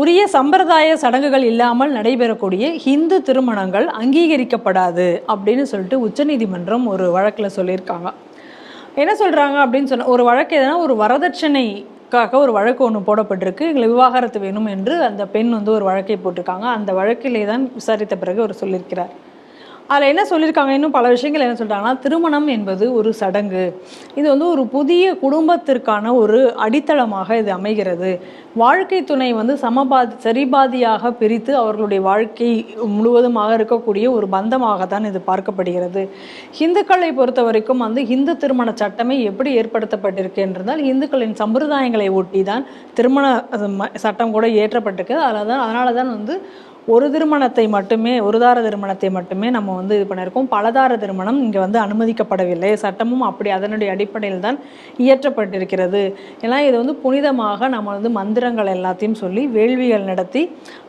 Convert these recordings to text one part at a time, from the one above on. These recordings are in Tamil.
உரிய சம்பிரதாய சடங்குகள் இல்லாமல் நடைபெறக்கூடிய ஹிந்து திருமணங்கள் அங்கீகரிக்கப்படாது அப்படின்னு சொல்லிட்டு உச்சநீதிமன்றம் ஒரு வழக்கில் சொல்லியிருக்காங்க. என்ன சொல்கிறாங்க அப்படின்னு சொன்ன ஒரு வழக்கு எதுனா ஒரு வரதட்சணைக்காக ஒரு வழக்கு ஒன்று போடப்பட்டிருக்கு. எங்களை விவாகரத்து வேணும் என்று அந்த பெண் வந்து ஒரு வழக்கை போட்டிருக்காங்க. அந்த வழக்கிலே தான் விசாரித்த பிறகு அவர் சொல்லியிருக்கிறார். அதில் என்ன சொல்லியிருக்காங்க இன்னும் பல விஷயங்கள் என்ன சொல்கிறாங்கன்னா திருமணம் என்பது ஒரு சடங்கு. இது வந்து ஒரு புதிய குடும்பத்திற்கான ஒரு அடித்தளமாக இது அமைகிறது. வாழ்க்கை துணை வந்து சமபாதி சரிபாதியாக பிரித்து அவர்களுடைய வாழ்க்கை முழுவதுமாக இருக்கக்கூடிய ஒரு பந்தமாக தான் இது பார்க்கப்படுகிறது. இந்துக்களை பொறுத்த வரைக்கும் வந்து இந்து திருமண சட்டமே எப்படி ஏற்படுத்தப்பட்டிருக்கு என்றால் இந்துக்களின் சம்பிரதாயங்களை ஒட்டி தான் திருமண சட்டம் கூட ஏற்றப்பட்டிருக்கு அதில் தான் அதனால தான் வந்து ஒரு திருமணத்தை மட்டுமே ஒருதார திருமணத்தை மட்டுமே நம்ம வந்து இது பண்ணியிருக்கோம் பலதார திருமணம் இங்கே வந்து அனுமதிக்கப்படவில்லை. சட்டமும் அப்படி அதனுடைய அடிப்படையில் தான் இயற்றப்பட்டிருக்கிறது. ஏன்னா இது வந்து புனிதமாக நம்ம வந்து மந்திரங்கள் எல்லாத்தையும் சொல்லி வேள்விகள் நடத்தி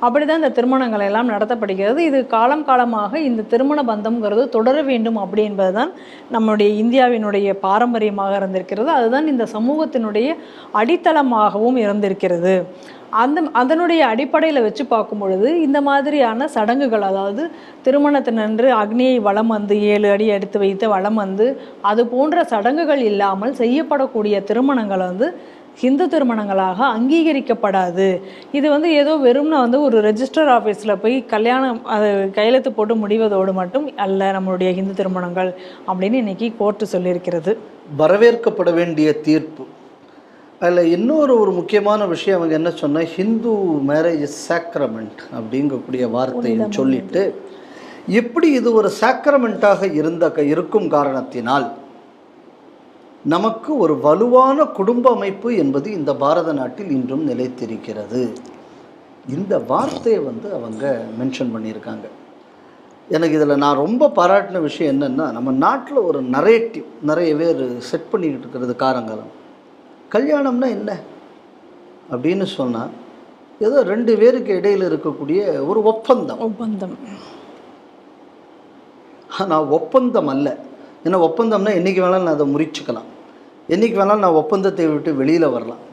அப்படி தான் இந்த திருமணங்கள் எல்லாம் நடத்தப்படுகிறது. இது காலம் காலமாக இந்த திருமண பந்தம்ங்கிறது தொடர வேண்டும் அப்படி என்பது தான் நம்முடைய இந்தியாவினுடைய பாரம்பரியமாக இருந்திருக்கிறது. அதுதான் இந்த சமூகத்தினுடைய அடித்தளமாகவும் இருந்திருக்கிறது. அந்த அதனுடைய அடிப்படையில் வச்சு பார்க்கும் பொழுது இந்த மாதிரியான சடங்குகள் அதாவது திருமணத்தினன்று அக்னியை வளம் வந்து ஏழு அடி எடுத்து வைத்து வளம் வந்து அது போன்ற சடங்குகள் இல்லாமல் செய்யப்படக்கூடிய திருமணங்கள் வந்து ஹிந்து திருமணங்களாக அங்கீகரிக்கப்படாது. இது வந்து ஏதோ வெறும்னா வந்து ஒரு ரெஜிஸ்டர் ஆஃபீஸில் போய் கல்யாணம் அது கையெழுத்து போட்டு முடிவதோடு மட்டும் அல்ல நம்மளுடைய ஹிந்து திருமணங்கள் அப்படின்னு இன்னைக்கு கோர்ட்டு சொல்லியிருக்கிறது. வரவேற்கப்பட வேண்டிய தீர்ப்பு அதில் இன்னொரு ஒரு முக்கியமான விஷயம் அவங்க என்ன சொன்னா ஹிந்து மேரேஜ் சாக்ரமெண்ட் அப்படிங்கக்கூடிய வார்த்தையை சொல்லிட்டு எப்படி இது ஒரு சாக்ரமெண்ட்டாக இருந்த இருக்கும் காரணத்தினால் நமக்கு ஒரு வலுவான குடும்ப அமைப்பு என்பது இந்த பாரத நாட்டில் இன்றும் நிலைத்திருக்கிறது. இந்த வார்த்தையை வந்து அவங்க மென்ஷன் பண்ணியிருக்காங்க. எனக்கு இதில் நான் ரொம்ப பாராட்டின விஷயம் என்னென்னா நம்ம நாட்டில் ஒரு நரேட்டிவ் நிறைய பேர் செட் பண்ணிக்கிட்டு இருக்கிறது காரங்காலம். கல்யாணம்னா என்ன? அப்படின்னு சொன்னால் ஏதோ ரெண்டு பேருக்கு இடையில் இருக்கக்கூடிய ஒரு ஒப்பந்தம். ஒப்பந்தம். ஆனால் ஒப்பந்தம் அல்ல. ஏன்னா ஒப்பந்தம்னா என்றைக்கு வேணாலும் நான் அதை முறிச்சுக்கலாம். என்றைக்கு வேணாலும் நான் ஒப்பந்தத்தை விட்டு வெளியில் வரலாம்.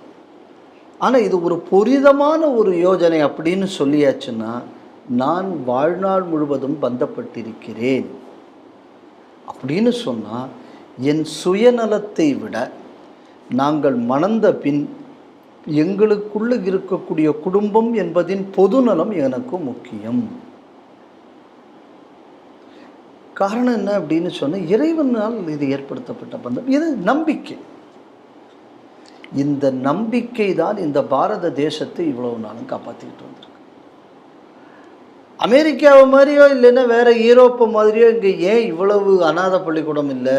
ஆனால் இது ஒரு புரிதமான ஒரு யோஜனை அப்படின்னு சொல்லியாச்சுன்னா நான் வாழ்நாள் முழுவதும் பந்தப்பட்டிருக்கிறேன். அப்படின்னு சொன்னால் என் சுயநலத்தை விட நாங்கள் மணந்த பின் எங்களுக்குள்ளே இருக்கக்கூடிய குடும்பம் என்பதின் பொதுநலம் எனக்கு முக்கியம். காரணம் என்ன அப்படின்னு சொன்னால் இறைவனால் இது ஏற்படுத்தப்பட்ட பந்தம். இது நம்பிக்கை. இந்த நம்பிக்கை தான் இந்த பாரத தேசத்தை இவ்வளவு நாளும் காப்பாற்றிக்கிட்டு வந்திருக்கு. அமெரிக்காவை மாதிரியோ இல்லைன்னா வேறு யூரோப்பை மாதிரியோ இங்கே ஏன் இவ்வளவு அநாத பள்ளிக்கூடம் இல்லை?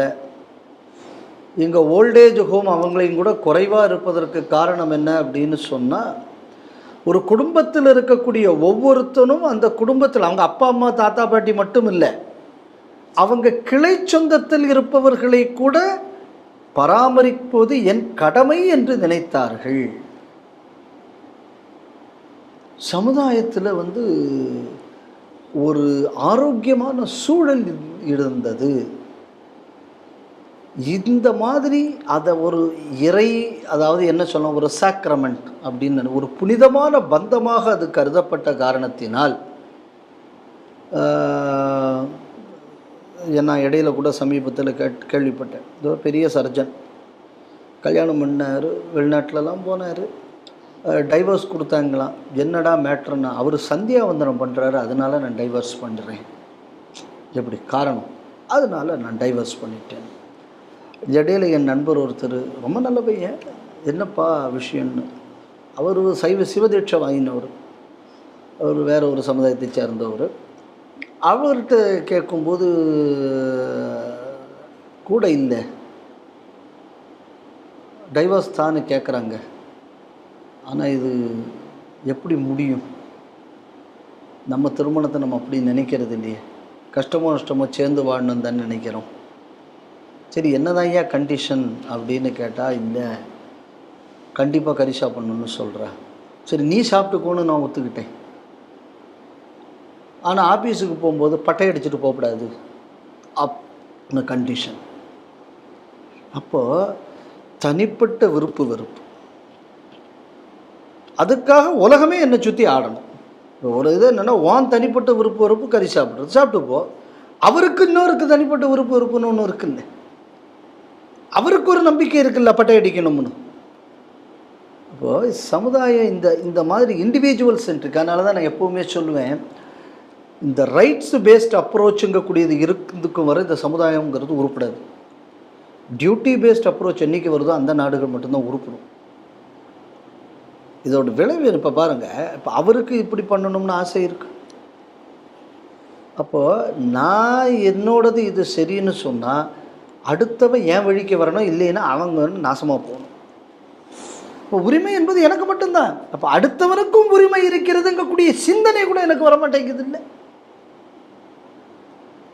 இங்கே ஓல்டேஜ் ஹோம் அவங்களையும் கூட குறைவாக இருப்பதற்கு காரணம் என்ன அப்படின்னு சொன்னால் ஒரு குடும்பத்தில் இருக்கக்கூடிய ஒவ்வொருத்தனும் அந்த குடும்பத்தில் அவங்க அப்பா அம்மா தாத்தா பாட்டி மட்டும் இல்லை அவங்க கிளை சொந்தத்தில் இருப்பவர்களை கூட பராமரிப்பது என் கடமை என்று நினைத்தார்கள். சமுதாயத்தில் வந்து ஒரு ஆரோக்கியமான சூழல் இருந்தது. இந்த மாதிரி அதை ஒரு இறை அதாவது என்ன சொல்லலாம் ஒரு சாக்ரமெண்ட் அப்படின்னு ஒரு புனிதமான பந்தமாக அது கருதப்பட்ட காரணத்தினால் நான் இடையில கூட சமீபத்தில் கேட் கேள்விப்பட்டேன். இதோ பெரிய சர்ஜன் கல்யாணம் பண்ணார் வெளிநாட்டிலலாம் போனார். டைவர்ஸ் கொடுத்தாங்களாம். என்னடா மேட்ருன்னா அவர் சந்தியாவந்தனம் பண்ணுறாரு அதனால நான் டைவர்ஸ் பண்ணுறேன் எப்படி? காரணம். அதனால நான் டைவர்ஸ் பண்ணிட்டேன். இடையில என் நண்பர் ஒருத்தர் ரொம்ப நல்ல பையன். என்னப்பா விஷயம்னு. அவர் சைவ சிவதீட்சை வாங்கினவர். அவர் வேறு ஒரு சமுதாயத்தை சேர்ந்தவர். அவர்கிட்ட கேட்கும்போது கூட இல்லை டைவர்ஸ் தான் கேட்குறாங்க ஆனால் இது எப்படி முடியும்? நம்ம திருமணத்தை நம்ம அப்படி நினைக்கிறது இல்லையே. கஷ்டமோ நஷ்டமோ சேர்ந்து வாழணும் தான் நினைக்கிறோம். சரி என்னதான் ஐயா கண்டிஷன் அப்படின்னு கேட்டால் இல்லை. கண்டிப்பாக கறி சாப்பிட்ணுன்னு சொல்கிறேன் சரி நீ சாப்பிட்டுக்கோன்னு நான் ஒத்துக்கிட்டேன். ஆனால் ஆஃபீஸுக்கு போகும்போது பட்டை அடிச்சுட்டு போகக்கூடாது. அப் கண்டிஷன் அப்போது தனிப்பட்ட விருப்பு வெறுப்பு. அதுக்காக உலகமே என்னை சுற்றி ஆடணும். இப்போ ஒரு இது என்னென்னா வான் தனிப்பட்ட விருப்பு வெறுப்பு கறி சாப்பிட்றது. சாப்பிட்டு போ அவருக்கு இன்னொருக்கு தனிப்பட்ட விருப்பு வெறுப்புன்னு ஒன்று இருக்குல்ல. அவருக்கு ஒரு நம்பிக்கை இருக்குல்ல பட்டை அடிக்கணும்னு. இப்போது சமுதாயம் இந்த இந்த மாதிரி இண்டிவிஜுவல் சென்ட்ரிக் அதனால தான் நான் எப்போவுமே சொல்லுவேன் இந்த ரைட்ஸ் பேஸ்ட் அப்ரோச்சுங்கக்கூடியது இருக்குதுக்கும் வர இந்த சமுதாயங்கிறது உருப்படாது. டியூட்டி பேஸ்ட் அப்ரோச் என்னைக்கு வருதோ அந்த நாடுகள் மட்டும்தான் உருப்படும். இதோட விளைவு இப்போ பாருங்கள் இப்போ அவருக்கு இப்படி பண்ணணும்னு ஆசை இருக்கு. அப்போது நான் என்னோடது இது சரின்னு சொன்னால் அடுத்தவன் என் வழிக்கு வரணும் இல்லைன்னா அவங்க நாசமாக போகணும். இப்போ உரிமை என்பது எனக்கு மட்டும்தான். அப்போ அடுத்தவனுக்கும் உரிமை இருக்கிறதுங்கக்கூடிய சிந்தனை கூட எனக்கு வர மாட்டேங்குது இல்லை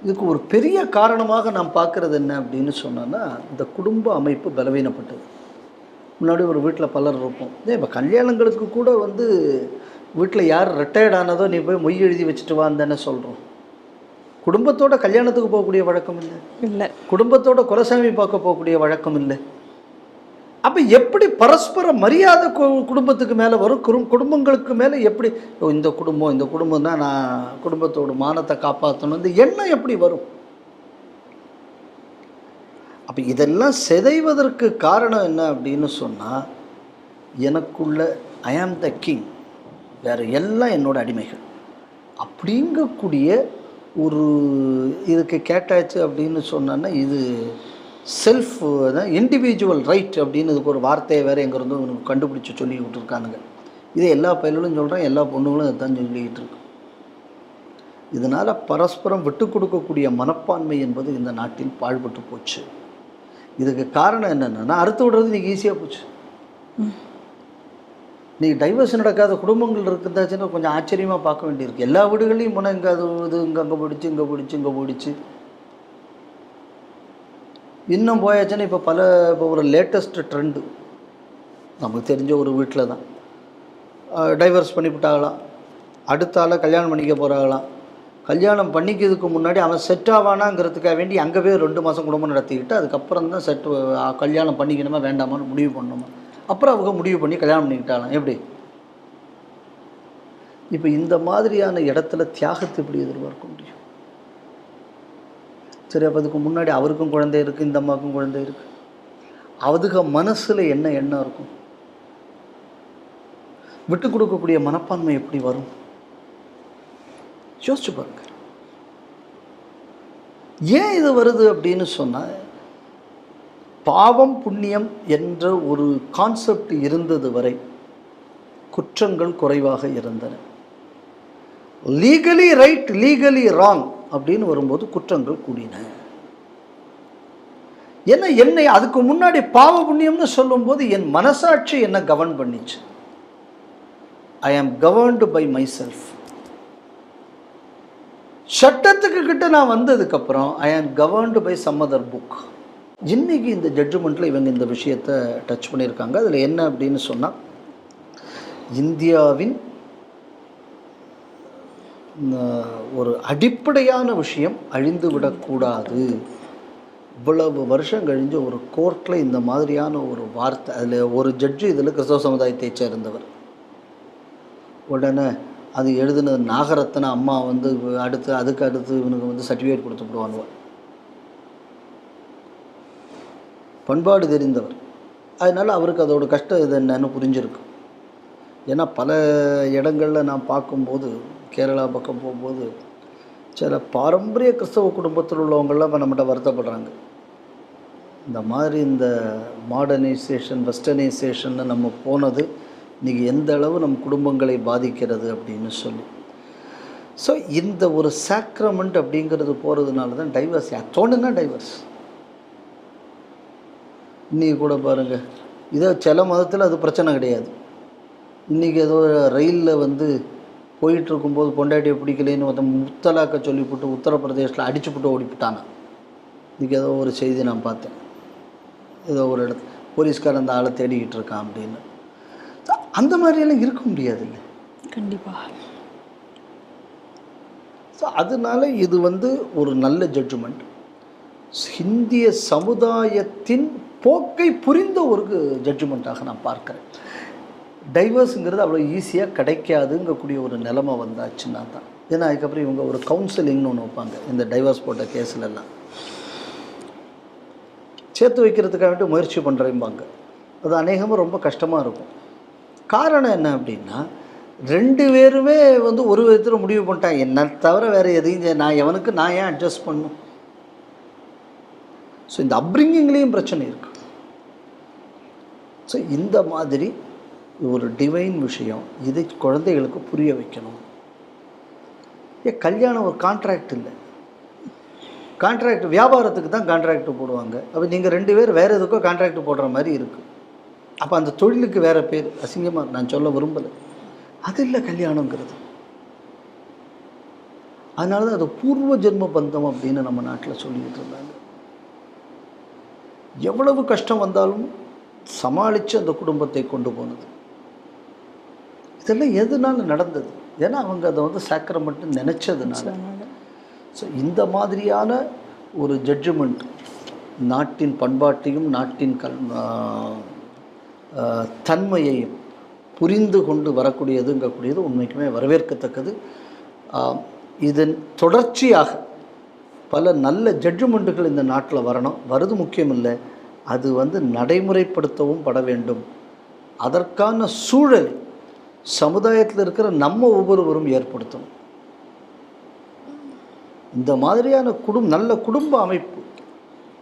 இதுக்கு ஒரு பெரிய காரணமாக நான் பார்க்குறது என்ன அப்படின்னு சொன்னோன்னா இந்த குடும்ப அமைப்பு பலவீனப்பட்டது. முன்னாடி ஒரு வீட்டில் பலர் இருப்போம். ஏன் இப்போ கல்யாணங்களுக்கு கூட வந்து வீட்டில் யார் ரிட்டையர்ட் ஆனதோ நீ போய் மொய் எழுதி வச்சுட்டு வாந்தேன்னு சொல்கிறோம் குடும்பத்தோட கல்யாணத்துக்கு போகக்கூடிய வழக்கம் இல்லை. இல்லை. குடும்பத்தோட குலசாமி பார்க்க போகக்கூடிய வழக்கம் இல்லை. அப்போ எப்படி பரஸ்பர மரியாதை குடும்பத்துக்கு மேலே வரும்? குடும் குடும்பங்களுக்கு மேலே எப்படி? இந்த குடும்பம் இந்த குடும்பம் தான் நான் குடும்பத்தோட மானத்தை காப்பாற்றணும் இந்த எண்ணம் எப்படி வரும்? அப்போ இதெல்லாம் சிதைவதற்கு காரணம் என்ன அப்படின்னு சொன்னால் எனக்குள்ள ஐ ஆம் த கிங் வேறு எல்லாம் என்னோட அடிமைகள். அப்படிங்கக்கூடிய ஒரு இதுக்கு கேட்டாச்சு அப்படின்னு சொன்னோன்னா இது செல்ஃப் இண்டிவிஜுவல் ரைட் அப்படின்னு இதுக்கு ஒரு வார்த்தையை வேறு எங்கேருந்தோ இவனுக்கு கண்டுபிடிச்சி சொல்லி விட்டுருக்கானுங்க. இதை எல்லா பயிலும் சொல்கிறேன் எல்லா பொண்ணுங்களும் இதுதான் சொல்லிக்கிட்டு இருக்கு. இதனால் பரஸ்பரம் விட்டு கொடுக்கக்கூடிய மனப்பான்மை என்பது இந்த நாட்டில் பாழ்பட்டு போச்சு. இதுக்கு காரணம் என்னென்னா அறுத்து விடுறது இன்றைக்கி ஈஸியாக போச்சு. இன்றைக்கி டைவர்ஸ் நடக்காத குடும்பங்கள் இருக்குதாச்சுன்னா கொஞ்சம் ஆச்சரியமாக பார்க்க வேண்டியிருக்கு. எல்லா வீடுகளையும் போனால் இங்கே அது இது இங்கே அங்கே போயிடுச்சு இங்கே போயிடுச்சு இங்கே போயிடுச்சு இன்னும் போயாச்சுன்னா இப்போ பல இப்போ ஒரு லேட்டஸ்ட் ட்ரெண்டு நமக்கு தெரிஞ்ச ஒரு வீட்டில் தான். டைவர்ஸ் பண்ணிவிட்டாகலாம். அடுத்த ஆளை கல்யாணம் பண்ணிக்க போகிறாங்களாம் கல்யாணம் பண்ணிக்கிறதுக்கு முன்னாடி அவன் செட் ஆவானாங்கிறதுக்காக வேண்டி அங்கே போய் ரெண்டு மாதம் குடும்பம் நடத்திக்கிட்டு அதுக்கப்புறம் தான் செட் கல்யாணம் பண்ணிக்கணுமா வேண்டாமான்னு முடிவு பண்ணணுமா? அப்புறம் அவங்க முடிவு பண்ணி கல்யாணம் பண்ணிக்கிட்டாலாம் எப்படி? இப்போ இந்த மாதிரியான இடத்துல தியாகத்தை எப்படி எதிர்பார்க்க முடியும்? சரி அப்போ அதுக்கு முன்னாடி அவருக்கும் குழந்தை இருக்குது இந்த அம்மாவுக்கும் குழந்தை இருக்குது அதுக மனசில் என்ன எண்ணம் இருக்கும்? விட்டு கொடுக்கக்கூடிய மனப்பான்மை எப்படி வரும்? யோசிச்சு பாருங்க. ஏன் இது வருது அப்படின்னு சொன்னால் பாவம் புண்ணியம் என்ற ஒரு கான்செப்ட் இருந்தது வரை குற்றங்கள் குறைவாக இருந்தன. லீகலி ரைட் லீகலி ராங் அப்படின்னு வரும்போது குற்றங்கள் கூடின. ஏன்னா என்னை அதுக்கு முன்னாடி பாவ புண்ணியம்னு சொல்லும்போது என் மனசாட்சி என்ன கவர்ன் பண்ணிச்சு. ஐ am governed by my self சட்டத்துக்கு கிட்ட நான் வந்ததுக்கப்புறம் I am governed by some other book இன்றைக்கி இந்த ஜட்ஜ்மெண்ட்டில் இவங்க இந்த விஷயத்தை டச் பண்ணியிருக்காங்க. அதில் என்ன அப்படின்னு சொன்னால் இந்தியாவின் ஒரு அடிப்படையான விஷயம் அழிந்து விடக்கூடாது இவ்வளவு வருஷம் கழிஞ்சு ஒரு கோர்ட்டில் இந்த மாதிரியான ஒரு வார்த்தை அதில் ஒரு ஜட்ஜு இதில் கிறிஸ்தவ சமுதாயத்தை சேர்ந்தவர். உடனே அது எழுதுனது நாகரத்ன அம்மா வந்து அடுத்து அதுக்கு அடுத்து இவனுக்கு வந்து சர்டிஃபிகேட் கொடுத்து விடுவானுவ. பண்பாடு தெரிந்தவர். அதனால் அவருக்கு அதோட கஷ்டம் இது என்னன்னு புரிஞ்சிருக்கும். ஏன்னா பல இடங்களில் நான் பார்க்கும்போது கேரளா பக்கம் போகும்போது சில பாரம்பரிய கிறிஸ்தவ குடும்பத்தில் உள்ளவங்கள்லாம் இப்போ நம்மகிட்ட வருத்தப்படுறாங்க. இந்த மாதிரி இந்த மாடர்னைசேஷன் வெஸ்டர்னைசேஷன் நம்ம போனது இன்றைக்கி எந்த அளவு நம் குடும்பங்களை பாதிக்கிறது அப்படின்னு சொல்லி. ஸோ இந்த ஒரு சாக்ரமெண்ட் அப்படிங்கிறது போகிறதுனால தான் டைவர்ஸ் தோணுன்னா டைவர்ஸ் இன்றைக்கி கூட பாருங்கள் இதோ சில மதத்தில் அது பிரச்சனை கிடையாது. இன்றைக்கி ஏதோ ரயிலில் வந்து போயிட்டு இருக்கும்போது பொண்டாட்டியை பிடிக்கலைன்னு ஒருத்தன் முத்தலாக்க சொல்லிவிட்டு உத்தரப்பிரதேசில் அடிச்சுப்புட்டு ஓடிவிட்டானா இன்றைக்கி ஏதோ ஒரு செய்தி நான் பார்த்தேன். ஏதோ ஒரு இடத்து போலீஸ்காரன் அந்த ஆளை தேடிக்கிட்டு இருக்கான் அப்படின்னு. அந்த மாதிரியெல்லாம் இருக்க முடியாது இல்லை கண்டிப்பாக ஸோ அதனால இது வந்து ஒரு நல்ல ஜட்ஜ்மெண்ட் இந்திய சமுதாயத்தின் போக்கை புரிந்த ஒரு ஜட்ஜ்மெண்ட்டாக நான் பார்க்குறேன். டைவர்ஸுங்கிறது அவ்வளோ ஈஸியாக கிடைக்காதுங்கக்கூடிய ஒரு நிலமை வந்தாச்சுன்னா தான். ஏன்னா அதுக்கப்புறம் இவங்க ஒரு கவுன்சிலிங்னு ஒன்று வைப்பாங்க இந்த டைவர்ஸ் போட்ட கேஸ்லலாம் சேர்த்து வைக்கிறதுக்காக முயற்சி பண்ணுறேம்பாங்க அது அநேகமாக ரொம்ப கஷ்டமாக இருக்கும். காரணம் என்ன அப்படின்னா ரெண்டு பேருமே வந்து ஒரு விதத்தில் முடிவு பண்ணிட்டாங்க. என்ன தவிர வேறு எதையும் நான் எவனுக்கு நான் ஏன் அட்ஜஸ்ட் பண்ணும் ஸோ இந்த அப்ரிங்கிங்லேயும் பிரச்சனை இருக்குது ஸோ இந்த மாதிரி ஒரு டிவைன் விஷயம் இதை குழந்தைகளுக்கு புரிய வைக்கணும். ஏ கல்யாணம் ஒரு கான்ட்ராக்ட் இல்லை. கான்ட்ராக்ட் வியாபாரத்துக்கு தான் கான்ட்ராக்ட் போடுவாங்க. அப்போ நீங்கள் ரெண்டு பேர் வேறு எதுக்கோ கான்ட்ராக்ட் போடுற மாதிரி இருக்குது அப்போ அந்த தொழிலுக்கு வேறு பேர். அசிங்கமாக நான் சொல்ல விரும்பலை. அது இல்லை கல்யாணங்கிறது அதனால தான் அது பூர்வ ஜென்ம பந்தம் அப்படின்னு நம்ம நாட்டில் சொல்லிக்கிட்டு இருந்தாங்க. எவ்வளவு கஷ்டம் வந்தாலும் சமாளித்து அந்த குடும்பத்தை கொண்டு போனது. இதெல்லாம் எதனால நடந்தது? ஏன்னா அவங்க அதை வந்து சாக்கிரமெண்ட்டு நினச்சதுனால. ஸோ இந்த மாதிரியான ஒரு ஜட்ஜ்மெண்ட் நாட்டின் பண்பாட்டையும் நாட்டின் கல் தன்மையையும் புரிந்து கொண்டு வரக்கூடியதுங்கக்கூடியது உண்மைக்குமே வரவேற்கத்தக்கது. இதன் தொடர்ச்சியாக பல நல்ல ஜட்ஜ்மெண்ட்டுகள் இந்த நாட்டில் வரணும். வருது முக்கியம் இல்லை அது வந்து நடைமுறைப்படுத்தவும் பட வேண்டும். அதற்கான சூழல் சமுதாயத்தில் இருக்கிற நம்ம ஒவ்வொருவரும் ஏற்படுத்தணும். இந்த மாதிரியான குடும் நல்ல குடும்ப அமைப்பு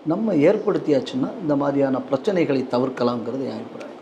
நம்ம ஏற்படுத்தியாச்சுன்னா இந்த மாதிரியான பிரச்சனைகளை தவிர்க்கலாங்கிறது என் அபிப்பிராயம்.